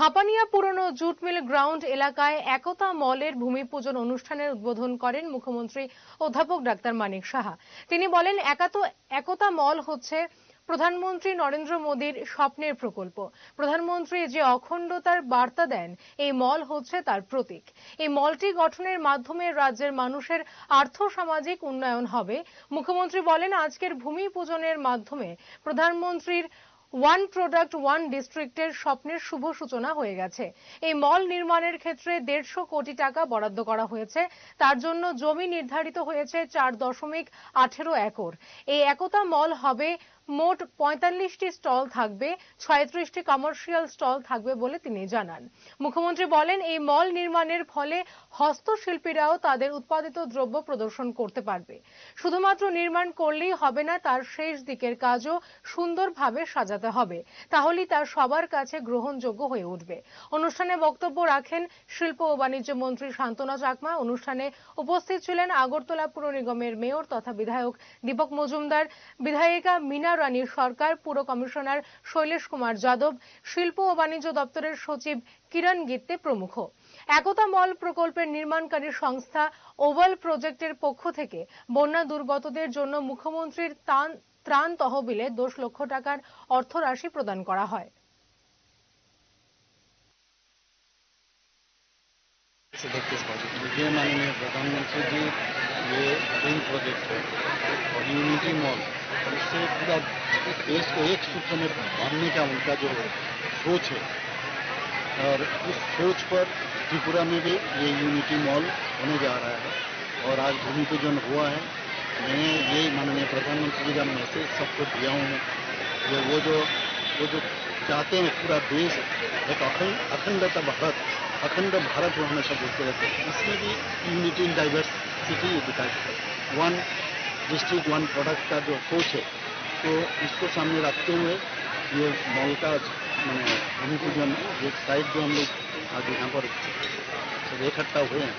হাপানিয়া পুরনো jute mill ground এলাকায় একতা মলের ভূমি পূজন অনুষ্ঠানের উদ্বোধন করেন মুখ্যমন্ত্রী অধ্যাপক ডাক্তার মানিক সাহা। তিনি বলেন, একাত মল হচ্ছে প্রধানমন্ত্রী নরেন্দ্র মোদীর স্বপ্নের প্রকল্প। প্রধানমন্ত্রী যে অখণ্ডতার বার্তা দেন, এই মল হচ্ছে তার প্রতীক। এই মলটি গঠনের মাধ্যমে রাজ্যের মানুষের আর্থ সামাজিক উন্নয়ন হবে। মুখ্যমন্ত্রী বলেন, আজকের ভূমি পূজনের মাধ্যমে প্রধানমন্ত্রীর ওয়ান প্রোডাক্ট ওয়ান ডিস্ট্রিক্টের স্বপ্নের শুভ সূচনা হয়ে গেছে। এই মল নির্মাণের ক্ষেত্রে দেড়শো কোটি টাকা বরাদ্দ করা হয়েছে। তার জন্য জমি নির্ধারিত হয়েছে চার দশমিক আঠেরো একর। এই একতা মল হবে মোট পঁয়তাল্লিশটি স্টল থাকবে, ছয়ত্রিশটি কমার্শিয়াল স্টল থাকবে বলে তিনি জানান। মুখ্যমন্ত্রী বলেন, এই মল নির্মাণের ফলে হস্তশিল্পীরাও তাদের উৎপাদিত দ্রব্য প্রদর্শন করতে পারবে। শুধুমাত্র নির্মাণ করলেই হবে না, তার শেষ দিকের কাজও সুন্দরভাবে সাজাতে হবে। তাহলেই তার সবার কাছে গ্রহণযোগ্য হয়ে উঠবে। অনুষ্ঠানে বক্তব্য রাখেন শিল্প ও বাণিজ্য মন্ত্রী শান্তনা চাকমা। অনুষ্ঠানে উপস্থিত ছিলেন আগরতলা পুর নিগমের মেয়র তথা বিধায়ক দীপক মজুমদার, বিধায়িকা মিনা রানী সরকার, পুর কমিশনার শৈলেশ কুমার যাদব, শিল্প ও বাণিজ্য দপ্তরের সচিব কিরণ গিত্তে প্রমুখ। একতা মল প্রকল্পের নির্মাণকারী সংস্থা ওভাল প্রজেক্টের পক্ষ থেকে বন্যা দুর্গতদের জন্য মুখ্যমন্ত্রীর ত্রাণ তহবিলে দশ লক্ষ টাকার অর্থরাশি প্রদান করা হয় ये माननीय प्रधानमंत्री जी ये ड्रीम प्रोजेक्ट है और यूनिटी मॉल इससे पूरा देश को एक सूत्र में बांधने का उनका जो सोच है और उस सोच पर त्रिपुरा में भी ये यूनिटी मॉल होने जा रहा है और आज भूमि पूजन हुआ है मैं ये माननीय जी का मैसेज सबको दिया हूँ ये वो जो वो जो चाहते हैं पूरा देश, एक अखंड, अखंडता भारत, अखंड भारत वो हमेशा बोलते रहते हैं। इसमें भी यूनिटी इन डाइवर्सिटी दिखाई वन डिस्ट्रिक्ट वन प्रोडक्ट का जो सोच है तो इसको सामने रखते हुए ये मॉल का मैंने भूमि पूजन एक साइड जो हम लोग आज यहाँ पर इकट्ठा हुए हैं।